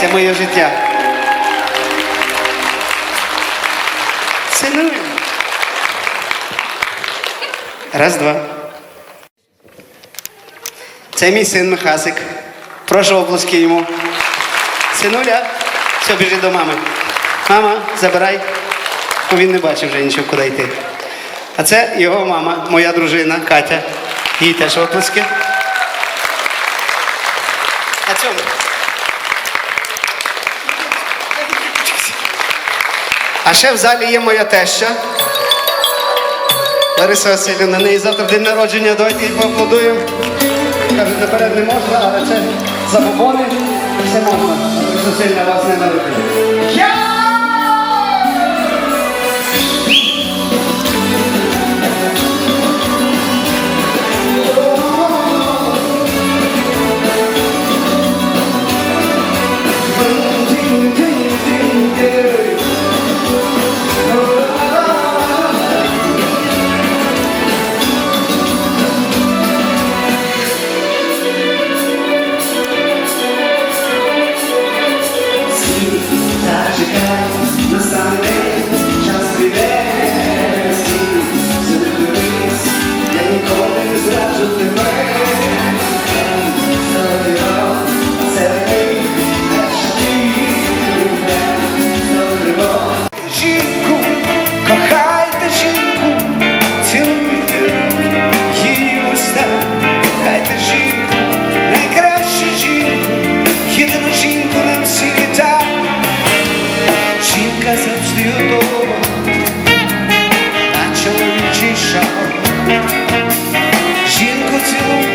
Це моє життя. Синуль. Раз, два. Це мій син Михасик. Прошу оплески йому. Синуля, все, біжи до мами. Мама, забирай. Бо він не бачив вже нічого, куди йти. А це його мама, моя дружина Катя. Їй теж оплески. А цьому. А ще в залі є моя теща. Лариса Васильівна, на неї завтра день народження, давайте їй поаплодуємо. Каже, наперед не можна, але це забобони, все можна. Лариса Васильівна вас не народила. Завжди готова, на чоловічий шаг. to